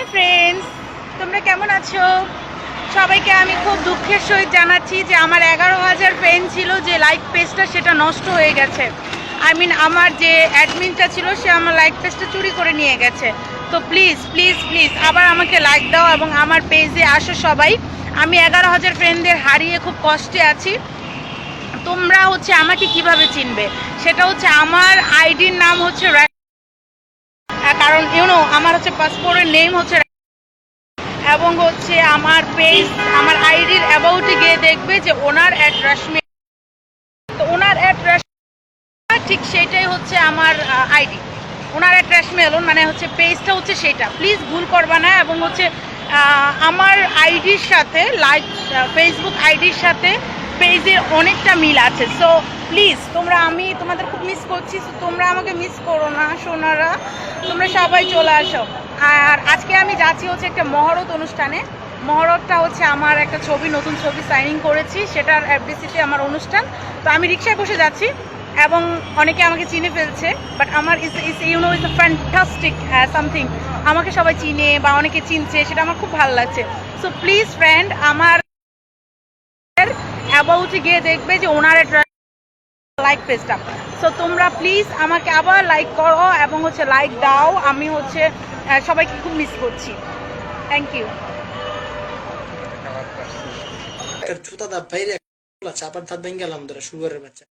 Hi friends তোমরা কেমন আছো? সবাইকে আমি খুব দুঃখের সহিত জানাচ্ছি যে আমার এগারো হাজার ফ্রেন্ড ছিল যে লাইক পেজটা সেটা নষ্ট হয়ে গেছে। আই মিন আমার যে অ্যাডমিনটা ছিল, সে আমার লাইক পেজটা চুরি করে নিয়ে গেছে। তো প্লিজ প্লিজ প্লিজ আবার আমাকে লাইক দাও এবং আমার পেজে আসো সবাই। আমি এগারো হাজার ফ্রেন্ডদের হারিয়ে খুব কষ্টে আছি। তোমরা হচ্ছে আমাকে কীভাবে চিনবে? সেটা হচ্ছে আমার আইডির নাম হচ্ছে কারণ ইউনো আমার হচ্ছে পাসপোর্টের নেম হচ্ছে এবং হচ্ছে আমার পেজ আমার আইডির অ্যাবাউটে গিয়ে দেখবে যে ওনার অ্যাট রাশমি তো ওনার অ্যাট ঠিক সেটাই হচ্ছে আমার আইডি ওনার অ্যাট রাশমি এলন মানে হচ্ছে পেজটা হচ্ছে সেটা। প্লিজ ভুল করবা না, এবং হচ্ছে আমার আইডির সাথে লাইক ফেসবুক আইডির সাথে পেজের অনেকটা মিল আছে। সো প্লিজ তোমরা আমি তোমাদের খুব মিস করছি, so তোমরা আমাকে মিস করো না, সোনারা। তোমরা সবাই চলে আসো। আর আজকে আমি যাচ্ছি হচ্ছে একটা মহরত অনুষ্ঠানে। মহরতটা হচ্ছে আমার একটা ছবি, নতুন ছবি সাইনিং করেছি, সেটার এফডিসিতে আমার অনুষ্ঠান। তো আমি রিক্সায় বসে যাচ্ছি, এবং অনেকে আমাকে চিনে ফেলছে বাট আমার is is you know is a fantastic something আমাকে সবাই চিনে বা অনেকে চিনছে, সেটা আমার খুব ভালো লাগছে। সো প্লিজ ফ্রেন্ড আমার অ্যাবাউটে গিয়ে দেখবে যে ওনার লাইক পেজটা সো তোমরা প্লিজ আমাকে আবার লাইক করো এবং হচ্ছে লাইক দাও। আমি হচ্ছে সবাইকে খুব মিস করছি। থ্যাংক ইউ জুতা দা বাইরে চাপার ধাত ভেঙে গেলাম ধরে, সুগারের বাচ্চা।